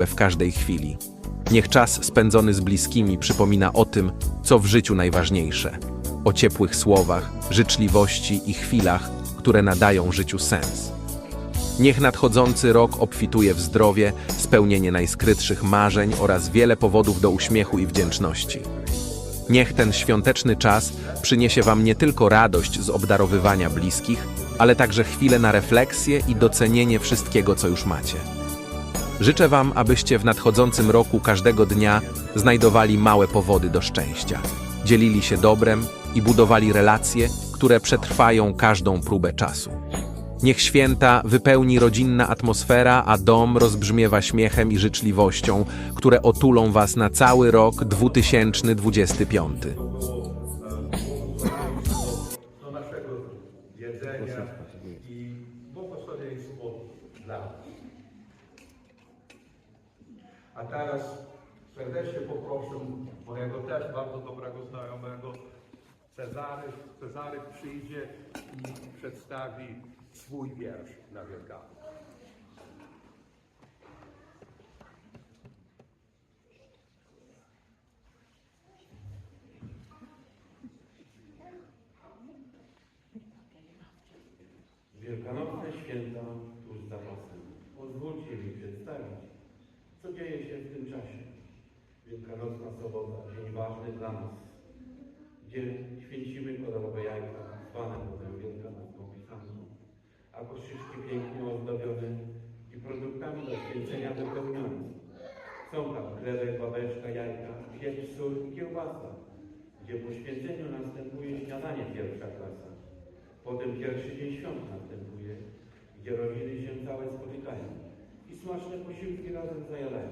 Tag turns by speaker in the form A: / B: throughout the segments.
A: w każdej chwili. Niech czas spędzony z bliskimi przypomina o tym, co w życiu najważniejsze. O ciepłych słowach, życzliwości i chwilach, które nadają życiu sens. Niech nadchodzący rok obfituje w zdrowie, spełnienie najskrytszych marzeń oraz wiele powodów do uśmiechu i wdzięczności. Niech ten świąteczny czas przyniesie Wam nie tylko radość z obdarowywania bliskich, ale także chwilę na refleksję i docenienie wszystkiego, co już macie. Życzę Wam, abyście w nadchodzącym roku każdego dnia znajdowali małe powody do szczęścia, dzielili się dobrem i budowali relacje, które przetrwają każdą próbę czasu. Niech święta wypełni rodzinna atmosfera, a dom rozbrzmiewa śmiechem i życzliwością, które otulą Was na cały rok 2025.
B: do naszego jedzenia i dla. A teraz serdecznie poproszę mojego też bardzo dobrego znajomego Cezary. Cezary przyjdzie i przedstawi swój wiersz na Wielkanoc.
C: Wielkanocne święta tuż za pasem. Pozwólcie mi przedstawić, dzieje się w tym czasie. Wielkanocna sobota, dzień ważny dla nas, gdzie święcimy kolorowe jajka, zwane potem Wielkanocną pisanką, a koszyczki pięknie ozdobione i produktami do święcenia wypełnione. Są tam chlebek, babeczka, jajka, piecz, sól i kiełbasa, gdzie po święceniu następuje śniadanie pierwsza klasa. Potem pierwszy dzień świąt następuje, gdzie rodziny się całe spotykają smaczne posiłki razem zajadają.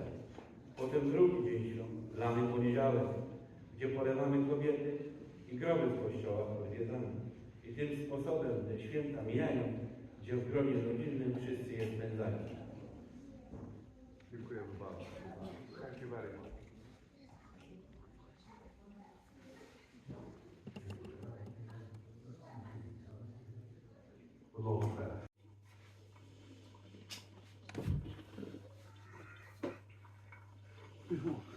C: Potem drugi dzień świąt, lany poniedziałek, gdzie polewamy kobiety i groby w kościołach odwiedzamy. I tym sposobem te święta mijają, gdzie w gronie rodzinnym wszyscy je spędzają.
B: Dziękuję bardzo. Thank you We.